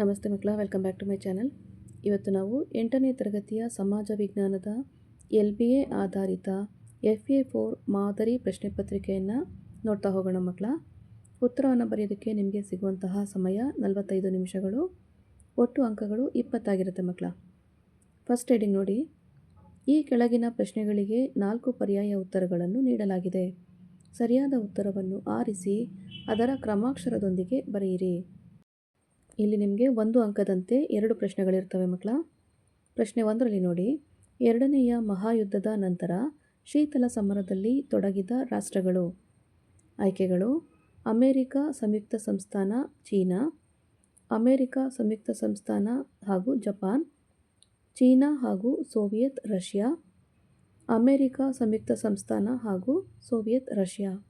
ನಮಸ್ತೆ ಮಕ್ಕಳ welcome back to my channel ಇವತ್ತು ನಾವು ಎಂಟನೇ ತರಗತಿಯ ಸಮಾಜ ವಿಜ್ಞಾನದ ಎಲ್ ಬಿ ಎ ಆಧಾರಿತ ಎಫ್ ಎ ಫೋರ್ ಮಾದರಿ ಪ್ರಶ್ನೆ ಪತ್ರಿಕೆಯನ್ನು ನೋಡ್ತಾ ಹೋಗೋಣ ಮಕ್ಕಳ. ಉತ್ತರವನ್ನು ಬರೆಯೋದಕ್ಕೆ ನಿಮಗೆ ಸಿಗುವಂತಹ ಸಮಯ ನಲವತ್ತೈದು ನಿಮಿಷಗಳು. ಒಟ್ಟು ಅಂಕಗಳು ಇಪ್ಪತ್ತಾಗಿರುತ್ತೆ ಮಕ್ಕಳ. ಫಸ್ಟ್ ಏಡಿಂಗ್ ನೋಡಿ. ಈ ಕೆಳಗಿನ ಪ್ರಶ್ನೆಗಳಿಗೆ ನಾಲ್ಕು ಪರ್ಯಾಯ ಉತ್ತರಗಳನ್ನು ನೀಡಲಾಗಿದೆ. ಸರಿಯಾದ ಉತ್ತರವನ್ನು ಆರಿಸಿ ಅದರ ಕ್ರಮಾಕ್ಷರದೊಂದಿಗೆ ಬರೆಯಿರಿ. ಇಲ್ಲಿ ನಿಮಗೆ ಒಂದು ಅಂಕದಂತೆ ಎರಡು ಪ್ರಶ್ನೆಗಳಿರ್ತವೆ ಮಕ್ಕಳ. ಪ್ರಶ್ನೆ ಒಂದರಲ್ಲಿ ನೋಡಿ. ಎರಡನೆಯ ಮಹಾಯುದ್ಧದ ನಂತರ ಶೀತಲ ಸಮರದಲ್ಲಿ ತೊಡಗಿದ ರಾಷ್ಟ್ರಗಳು. ಆಯ್ಕೆಗಳು. ಅಮೇರಿಕ ಸಂಯುಕ್ತ ಸಂಸ್ಥಾನ ಚೀನಾ. ಅಮೇರಿಕ ಸಂಯುಕ್ತ ಸಂಸ್ಥಾನ ಹಾಗೂ ಜಪಾನ್. ಚೀನಾ ಹಾಗೂ ಸೋವಿಯತ್ ರಷ್ಯಾ. ಅಮೇರಿಕ ಸಂಯುಕ್ತ ಸಂಸ್ಥಾನ ಹಾಗೂ ಸೋವಿಯತ್ ರಷ್ಯಾ.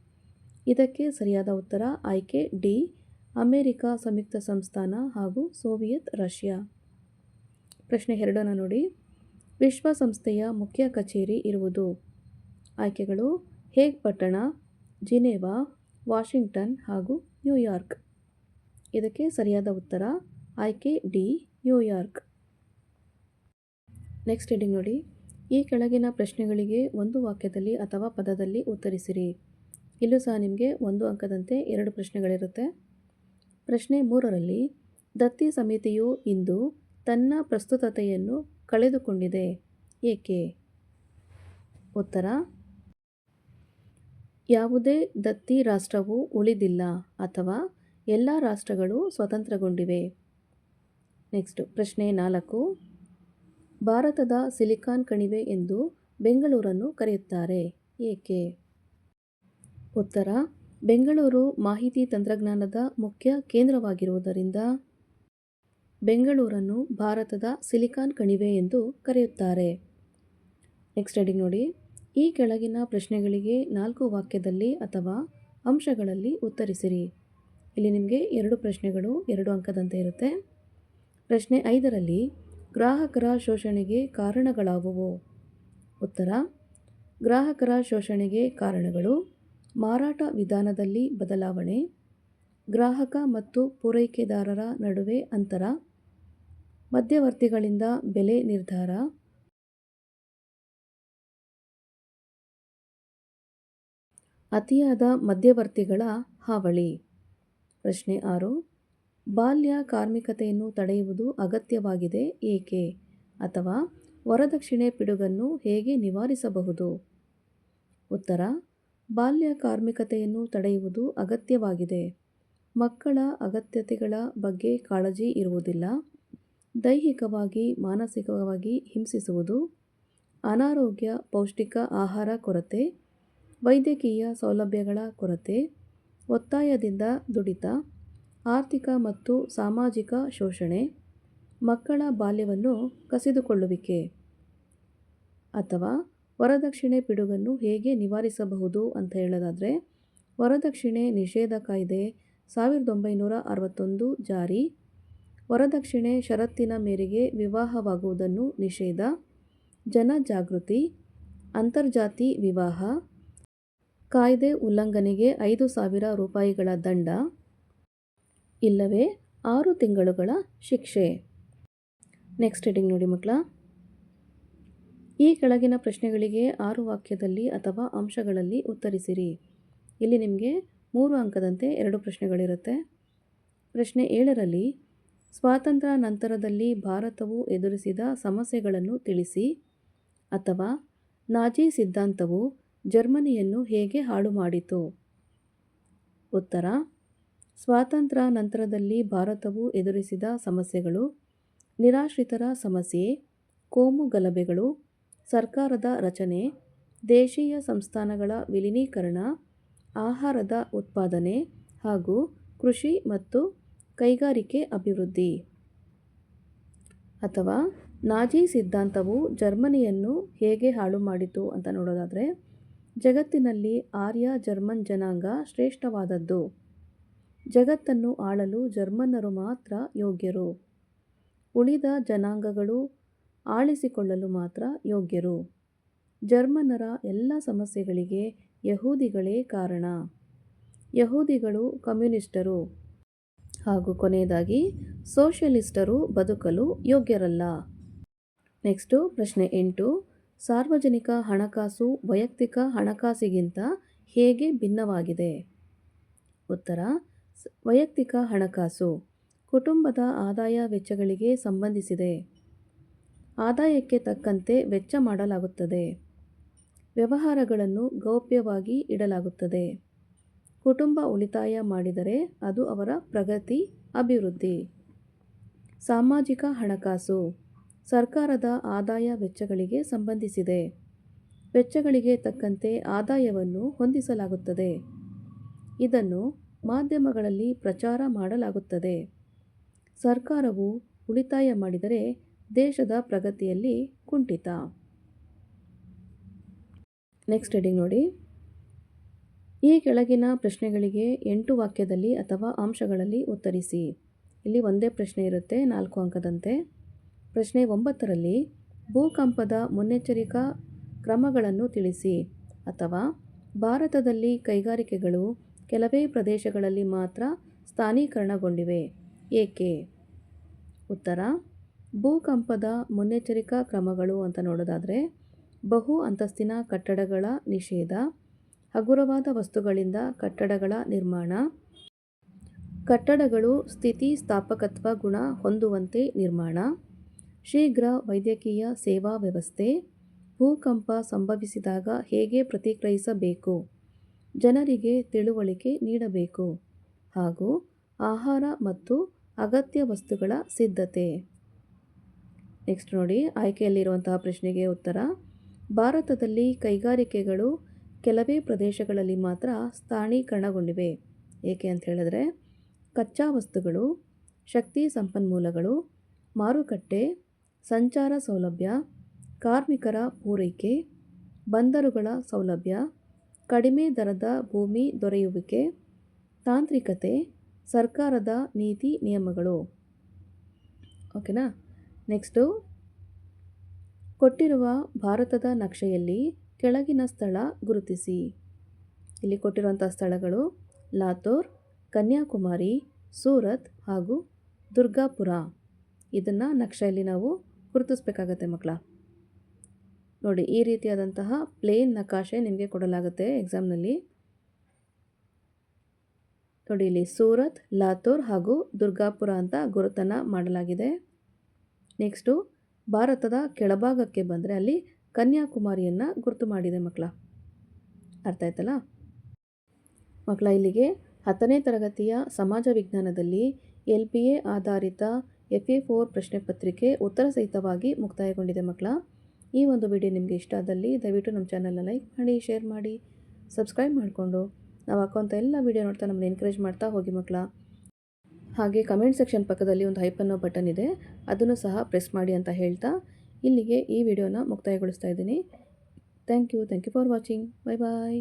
ಇದಕ್ಕೆ ಸರಿಯಾದ ಉತ್ತರ ಆಯ್ಕೆ ಡಿ. ಅಮೇರಿಕ ಸಂಯುಕ್ತ ಸಂಸ್ಥಾನ ಹಾಗೂ ಸೋವಿಯತ್ ರಷ್ಯಾ. ಪ್ರಶ್ನೆ ಎರಡನ್ನು ನೋಡಿ. ವಿಶ್ವಸಂಸ್ಥೆಯ ಮುಖ್ಯ ಕಚೇರಿ ಇರುವುದು. ಆಯ್ಕೆಗಳು. ಹೇಗ್ ಪಟ್ಟಣ. ಜಿನೇವಾ, ವಾಷಿಂಗ್ಟನ್ ಹಾಗೂ ನ್ಯೂಯಾರ್ಕ್. ಇದಕ್ಕೆ ಸರಿಯಾದ ಉತ್ತರ. ಆಯ್ಕೆ ಡಿ. ನ್ಯೂಯಾರ್ಕ್. ನೆಕ್ಸ್ಟ್ ಹೆಡಿಂಗ್ ನೋಡಿ. ಈ ಕೆಳಗಿನ ಪ್ರಶ್ನೆಗಳಿಗೆ ಒಂದು ವಾಕ್ಯದಲ್ಲಿ ಅಥವಾ ಪದದಲ್ಲಿ ಉತ್ತರಿಸಿರಿ. ಇಲ್ಲೂ ಸಹ ನಿಮಗೆ ಒಂದು ಅಂಕದಂತೆ ಎರಡು ಪ್ರಶ್ನೆಗಳಿರುತ್ತೆ. ಪ್ರಶ್ನೆ ಮೂರರಲ್ಲಿ, ದತ್ತಿ ಸಮಿತಿಯು ಇಂದು ತನ್ನ ಪ್ರಸ್ತುತತೆಯನ್ನು ಕಳೆದುಕೊಂಡಿದೆ. ಏಕೆ? ಉತ್ತರ, ಯಾವುದೇ ದತ್ತಿ ರಾಷ್ಟ್ರವು ಉಳಿದಿಲ್ಲ ಅಥವಾ ಎಲ್ಲ ರಾಷ್ಟ್ರಗಳು ಸ್ವತಂತ್ರಗೊಂಡಿವೆ. ನೆಕ್ಸ್ಟ್, ಪ್ರಶ್ನೆ ನಾಲ್ಕು, ಭಾರತದ ಸಿಲಿಕಾನ್ ಕಣಿವೆ ಎಂದು ಬೆಂಗಳೂರನ್ನು ಕರೆಯುತ್ತಾರೆ. ಏಕೆ? ಉತ್ತರ ಬೆಂಗಳೂರು ಮಾಹಿತಿ ತಂತ್ರಜ್ಞಾನದ ಮುಖ್ಯ ಕೇಂದ್ರವಾಗಿರುವುದರಿಂದ ಬೆಂಗಳೂರನ್ನು ಭಾರತದ ಸಿಲಿಕಾನ್ ಕಣಿವೆ ಎಂದು ಕರೆಯುತ್ತಾರೆ. ನೆಕ್ಸ್ಟ್ ಹೆಡಿಂಗ್ ನೋಡಿ. ಈ ಕೆಳಗಿನ ಪ್ರಶ್ನೆಗಳಿಗೆ ನಾಲ್ಕು ವಾಕ್ಯದಲ್ಲಿ ಅಥವಾ ಅಂಶಗಳಲ್ಲಿ ಉತ್ತರಿಸಿರಿ. ಇಲ್ಲಿ ನಿಮಗೆ ಎರಡು ಪ್ರಶ್ನೆಗಳು, ಎರಡು ಅಂಕದಂತೆ ಇರುತ್ತೆ. ಪ್ರಶ್ನೆ ಐದರಲ್ಲಿ, ಗ್ರಾಹಕರ ಶೋಷಣೆಗೆ ಕಾರಣಗಳಾವುವು? ಉತ್ತರ, ಗ್ರಾಹಕರ ಶೋಷಣೆಗೆ ಕಾರಣಗಳು. ಮಾರಾಟ ವಿಧಾನದಲ್ಲಿ ಬದಲಾವಣೆ, ಗ್ರಾಹಕ ಮತ್ತು ಪೂರೈಕೆದಾರರ ನಡುವೆ ಅಂತರ, ಮಧ್ಯವರ್ತಿಗಳಿಂದ ಬೆಲೆ ನಿರ್ಧಾರ. ಅತಿಯಾದ ಮಧ್ಯವರ್ತಿಗಳ ಹಾವಳಿ. ಪ್ರಶ್ನೆ ಆರು, ಬಾಲ್ಯ ಕಾರ್ಮಿಕತೆಯನ್ನು ತಡೆಯುವುದು ಅಗತ್ಯವಾಗಿದೆ ಏಕೆ? ಅಥವಾ ವರದಕ್ಷಿಣೆ ಪಿಡುಗನ್ನು ಹೇಗೆ ನಿವಾರಿಸಬಹುದು? ಉತ್ತರ ಬಾಲ್ಯ ಕಾರ್ಮಿಕತೆಯನ್ನು ತಡೆಯುವುದು ಅಗತ್ಯವಾಗಿದೆ. ಮಕ್ಕಳ ಅಗತ್ಯತೆಗಳ ಬಗ್ಗೆ ಕಾಳಜಿ ಇರುವುದಿಲ್ಲ. ದೈಹಿಕವಾಗಿ, ಮಾನಸಿಕವಾಗಿ ಹಿಂಸಿಸುವುದು, ಅನಾರೋಗ್ಯ, ಪೌಷ್ಟಿಕ ಆಹಾರ ಕೊರತೆ, ವೈದ್ಯಕೀಯ ಸೌಲಭ್ಯಗಳ ಕೊರತೆ, ಒತ್ತಾಯದಿಂದ ದುಡಿತ, ಆರ್ಥಿಕ ಮತ್ತು ಸಾಮಾಜಿಕ ಶೋಷಣೆ, ಮಕ್ಕಳ ಬಾಲ್ಯವನ್ನು ಕಸಿದುಕೊಳ್ಳುವಿಕೆ ಅಥವಾ ವರದಕ್ಷಿಣೆ ಪಿಡುಗನ್ನು ಹೇಗೆ ನಿವಾರಿಸಬಹುದು ಅಂತ ಹೇಳೋದಾದರೆ, ವರದಕ್ಷಿಣೆ ನಿಷೇಧ ಕಾಯ್ದೆ ಸಾವಿರದ ಒಂಬೈನೂರ ಅರವತ್ತೊಂದು ಜಾರಿ. ವರದಕ್ಷಿಣೆ ಷರತ್ತಿನ ಮೇರೆಗೆ ವಿವಾಹವಾಗುವುದನ್ನು ನಿಷೇಧ. ಜನಜಾಗೃತಿ ಅಂತರ್ಜಾತಿ ವಿವಾಹ. ಕಾಯ್ದೆ ಉಲ್ಲಂಘನೆಗೆ ಐದು ಸಾವಿರ ರೂಪಾಯಿಗಳ ದಂಡ. ಇಲ್ಲವೇ, ಆರು ತಿಂಗಳುಗಳ ಶಿಕ್ಷೆ. ನೆಕ್ಸ್ಟ್ ಹೆಡಿಂಗ್ ನೋಡಿ ಮಕ್ಕಳ. ಈ ಕೆಳಗಿನ ಪ್ರಶ್ನೆಗಳಿಗೆ ಆರು ವಾಕ್ಯದಲ್ಲಿ ಅಥವಾ ಅಂಶಗಳಲ್ಲಿ ಉತ್ತರಿಸಿರಿ. ಇಲ್ಲಿ ನಿಮಗೆ ಮೂರು ಅಂಕದಂತೆ ಎರಡು ಪ್ರಶ್ನೆಗಳಿರುತ್ತೆ. ಪ್ರಶ್ನೆ ಏಳರಲ್ಲಿ, ಸ್ವಾತಂತ್ರ್ಯ ನಂತರದಲ್ಲಿ ಭಾರತವು ಎದುರಿಸಿದ ಸಮಸ್ಯೆಗಳನ್ನು ತಿಳಿಸಿ ಅಥವಾ ನಾಜಿ ಸಿದ್ಧಾಂತವು ಜರ್ಮನಿಯನ್ನು ಹೇಗೆ ಹಾಳು ಮಾಡಿತು ಉತ್ತರ, ಸ್ವಾತಂತ್ರ್ಯ ನಂತರದಲ್ಲಿ ಭಾರತವು ಎದುರಿಸಿದ ಸಮಸ್ಯೆಗಳು, ನಿರಾಶ್ರಿತರ ಸಮಸ್ಯೆ, ಕೋಮು ಗಲಭೆಗಳು ಸರ್ಕಾರದ ರಚನೆ, ದೇಶೀಯ ಸಂಸ್ಥಾನಗಳ ವಿಲೀನೀಕರಣ, ಆಹಾರದ ಉತ್ಪಾದನೆ ಹಾಗೂ ಕೃಷಿ ಮತ್ತು ಕೈಗಾರಿಕೆ ಅಭಿವೃದ್ಧಿ. ಅಥವಾ ನಾಜಿ ಸಿದ್ಧಾಂತವು ಜರ್ಮನಿಯನ್ನು ಹೇಗೆ ಹಾಳು ಮಾಡಿತು ಅಂತ ನೋಡೋದಾದರೆ, ಜಗತ್ತಿನಲ್ಲಿ ಆರ್ಯ ಜರ್ಮನ್ ಜನಾಂಗ ಶ್ರೇಷ್ಠವಾದದ್ದು. ಜಗತ್ತನ್ನು ಆಳಲು ಜರ್ಮನ್ನರು ಮಾತ್ರ ಯೋಗ್ಯರು. ಉಳಿದ ಜನಾಂಗಗಳು ಆಳಿಸಿಕೊಳ್ಳಲು ಮಾತ್ರ ಯೋಗ್ಯರು. ಜರ್ಮನ್ನರ ಎಲ್ಲ ಸಮಸ್ಯೆಗಳಿಗೆ ಯಹೂದಿಗಳೇ ಕಾರಣ. ಯಹೂದಿಗಳು ಕಮ್ಯುನಿಸ್ಟರು. ಹಾಗೂ ಕೊನೆಯದಾಗಿ ಸೋಷಲಿಸ್ಟರು ಬದುಕಲು ಯೋಗ್ಯರಲ್ಲ. ನೆಕ್ಸ್ಟು, ಪ್ರಶ್ನೆ ಎಂಟು. ಸಾರ್ವಜನಿಕ ಹಣಕಾಸು ವೈಯಕ್ತಿಕ ಹಣಕಾಸಿಗಿಂತ ಹೇಗೆ ಭಿನ್ನವಾಗಿದೆ? ಉತ್ತರ ವೈಯಕ್ತಿಕ ಹಣಕಾಸು ಕುಟುಂಬದ ಆದಾಯ ವೆಚ್ಚಗಳಿಗೆ ಸಂಬಂಧಿಸಿದೆ. ಆದಾಯಕ್ಕೆ ತಕ್ಕಂತೆ ವೆಚ್ಚ ಮಾಡಲಾಗುತ್ತದೆ. ವ್ಯವಹಾರಗಳನ್ನು ಗೌಪ್ಯವಾಗಿ ಇಡಲಾಗುತ್ತದೆ. ಕುಟುಂಬ ಉಳಿತಾಯ ಮಾಡಿದರೆ ಅದು ಅವರ ಪ್ರಗತಿ, ಅಭಿವೃದ್ಧಿ. ಸಾಮಾಜಿಕ ಹಣಕಾಸು ಸರ್ಕಾರದ ಆದಾಯ ವೆಚ್ಚಗಳಿಗೆ ಸಂಬಂಧಿಸಿದೆ. ವೆಚ್ಚಗಳಿಗೆ ತಕ್ಕಂತೆ ಆದಾಯವನ್ನು ಹೊಂದಿಸಲಾಗುತ್ತದೆ. ಇದನ್ನು ಮಾಧ್ಯಮಗಳಲ್ಲಿ ಪ್ರಚಾರ ಮಾಡಲಾಗುತ್ತದೆ. ಸರ್ಕಾರವು ಉಳಿತಾಯ ಮಾಡಿದರೆ ದೇಶದ ಪ್ರಗತಿಯಲ್ಲಿ ಕುಂಠಿತ. ನೆಕ್ಸ್ಟ್ ಹೆಡಿಂಗ್ ನೋಡಿ. ಈ ಕೆಳಗಿನ ಪ್ರಶ್ನೆಗಳಿಗೆ ಎಂಟು ವಾಕ್ಯದಲ್ಲಿ ಅಥವಾ ಅಂಶಗಳಲ್ಲಿ ಉತ್ತರಿಸಿ. ಇಲ್ಲಿ ಒಂದೇ ಪ್ರಶ್ನೆ ಇರುತ್ತೆ, ನಾಲ್ಕು ಅಂಕದಂತೆ. ಪ್ರಶ್ನೆ ಒಂಬತ್ತರಲ್ಲಿ, ಭೂಕಂಪದ ಮುನ್ನೆಚ್ಚರಿಕಾ ಕ್ರಮಗಳನ್ನು ತಿಳಿಸಿ ಅಥವಾ ಭಾರತದಲ್ಲಿ ಕೈಗಾರಿಕೆಗಳು ಕೆಲವೇ ಪ್ರದೇಶಗಳಲ್ಲಿ ಮಾತ್ರ ಸ್ಥಾನೀಕರಣಗೊಂಡಿವೆ. ಏಕೆ? ಉತ್ತರ ಭೂಕಂಪದ ಮುನ್ನೆಚ್ಚರಿಕಾ ಕ್ರಮಗಳು ಅಂತ ನೋಡೋದಾದರೆ, ಬಹು ಅಂತಸ್ತಿನ ಕಟ್ಟಡಗಳ ನಿಷೇಧ, ಹಗುರವಾದ ವಸ್ತುಗಳಿಂದ ಕಟ್ಟಡಗಳ ನಿರ್ಮಾಣ, ಕಟ್ಟಡಗಳು ಸ್ಥಿತಿ ಸ್ಥಾಪಕತ್ವ ಗುಣ ಹೊಂದುವಂತೆ ನಿರ್ಮಾಣ, ಶೀಘ್ರ ವೈದ್ಯಕೀಯ ಸೇವಾ ವ್ಯವಸ್ಥೆ, ಭೂಕಂಪ ಸಂಭವಿಸಿದಾಗ ಹೇಗೆ ಪ್ರತಿಕ್ರಿಯಿಸಬೇಕು, ಜನರಿಗೆ ತಿಳುವಳಿಕೆ ನೀಡಬೇಕು ಹಾಗೂ ಆಹಾರ ಮತ್ತು ಅಗತ್ಯ ವಸ್ತುಗಳ ಸಿದ್ಧತೆ. ನೆಕ್ಸ್ಟ್ ನೋಡಿ, ಆಯ್ಕೆಯಲ್ಲಿರುವಂತಹ ಪ್ರಶ್ನೆಗೆ ಉತ್ತರ. ಭಾರತದಲ್ಲಿ ಕೈಗಾರಿಕೆಗಳು ಕೆಲವೇ ಪ್ರದೇಶಗಳಲ್ಲಿ ಮಾತ್ರ ಸ್ಥಾನೀಕರಣಗೊಂಡಿವೆ. ಏಕೆ ಅಂತ ಹೇಳಿದ್ರೆ, ಕಚ್ಚಾ ವಸ್ತುಗಳು, ಶಕ್ತಿ ಸಂಪನ್ಮೂಲಗಳು, ಮಾರುಕಟ್ಟೆ, ಸಂಚಾರ ಸೌಲಭ್ಯ, ಕಾರ್ಮಿಕರ ಪೂರೈಕೆ, ಬಂದರುಗಳ ಸೌಲಭ್ಯ, ಕಡಿಮೆ ದರದ ಭೂಮಿ ದೊರೆಯುವಿಕೆ, ತಾಂತ್ರಿಕತೆ, ಸರ್ಕಾರದ ನೀತಿ ನಿಯಮಗಳು. ಓಕೆನಾ? ನೆಕ್ಸ್ಟು, ಕೊಟ್ಟಿರುವ ಭಾರತದ ನಕ್ಷೆಯಲ್ಲಿ ಕೆಳಗಿನ ಸ್ಥಳ ಗುರುತಿಸಿ. ಇಲ್ಲಿ ಕೊಟ್ಟಿರುವಂಥ ಸ್ಥಳಗಳು ಲಾತೋರ್, ಕನ್ಯಾಕುಮಾರಿ, ಸೂರತ್ ಹಾಗೂ ದುರ್ಗಾಪುರ. ಇದನ್ನು ನಕ್ಷೆಯಲ್ಲಿ ನಾವು ಗುರುತಿಸ್ಬೇಕಾಗತ್ತೆ ಮಕ್ಕಳ. ನೋಡಿ, ಈ ರೀತಿಯಾದಂತಹ ಪ್ಲೇನ್ ನಕಾಶೆ ನಿಮಗೆ ಕೊಡಲಾಗುತ್ತೆ ಎಕ್ಸಾಮ್ನಲ್ಲಿ. ನೋಡಿ, ಇಲ್ಲಿ ಸೂರತ್, ಲಾತೂರ್ ಹಾಗೂ ದುರ್ಗಾಪುರ ಅಂತ ಗುರುತನ್ನು ಮಾಡಲಾಗಿದೆ. ನೆಕ್ಸ್ಟು ಭಾರತದ ಕೆಳಭಾಗಕ್ಕೆ ಬಂದರೆ ಅಲ್ಲಿ ಕನ್ಯಾಕುಮಾರಿಯನ್ನು ಗುರುತು ಮಾಡಿದೆ ಮಕ್ಕಳ ಅರ್ಥ ಆಯ್ತಲ್ಲ? ಮಕ್ಕಳ ಇಲ್ಲಿಗೆ ಹತ್ತನೇ ತರಗತಿಯ ಸಮಾಜ ವಿಜ್ಞಾನದಲ್ಲಿ ಎಲ್ ಪಿ ಎ ಆಧಾರಿತ ಎಫ್ ಎ ಫೋರ್ ಪ್ರಶ್ನೆ ಪತ್ರಿಕೆ ಉತ್ತರ ಸಹಿತವಾಗಿ ಮುಕ್ತಾಯಗೊಂಡಿದೆ ಮಕ್ಕಳ ಈ ಒಂದು ವಿಡಿಯೋ ನಿಮಗೆ ಇಷ್ಟ ಆದಲ್ಲಿ ದಯವಿಟ್ಟು ನಮ್ಮ ಚಾನಲ್ನ ಲೈಕ್ ಮಾಡಿ, ಶೇರ್ ಮಾಡಿ, ಸಬ್ಸ್ಕ್ರೈಬ್ ಮಾಡಿಕೊಂಡು. ನಾವು ಹಾಕೋಂಥ ಎಲ್ಲ ವಿಡಿಯೋ ನೋಡ್ತಾ ನಮ್ಮನ್ನು ಎನ್ಕರೇಜ್ ಮಾಡ್ತಾ ಹೋಗಿ ಮಕ್ಕಳ ಹಾಗೆ ಕಮೆಂಟ್ ಸೆಕ್ಷನ್ ಪಕ್ಕದಲ್ಲಿ ಒಂದು ಹೈಪ್ ಅನ್ನೋ ಬಟನ್ ಇದೆ. ಅದನ್ನು ಸಹ ಪ್ರೆಸ್ ಮಾಡಿ ಅಂತ ಹೇಳ್ತಾ ಇಲ್ಲಿಗೆ ಈ ವಿಡಿಯೋನ ಮುಕ್ತಾಯಗೊಳಿಸ್ತಾ ಇದ್ದೀನಿ. Thank you thank you for watching. Bye bye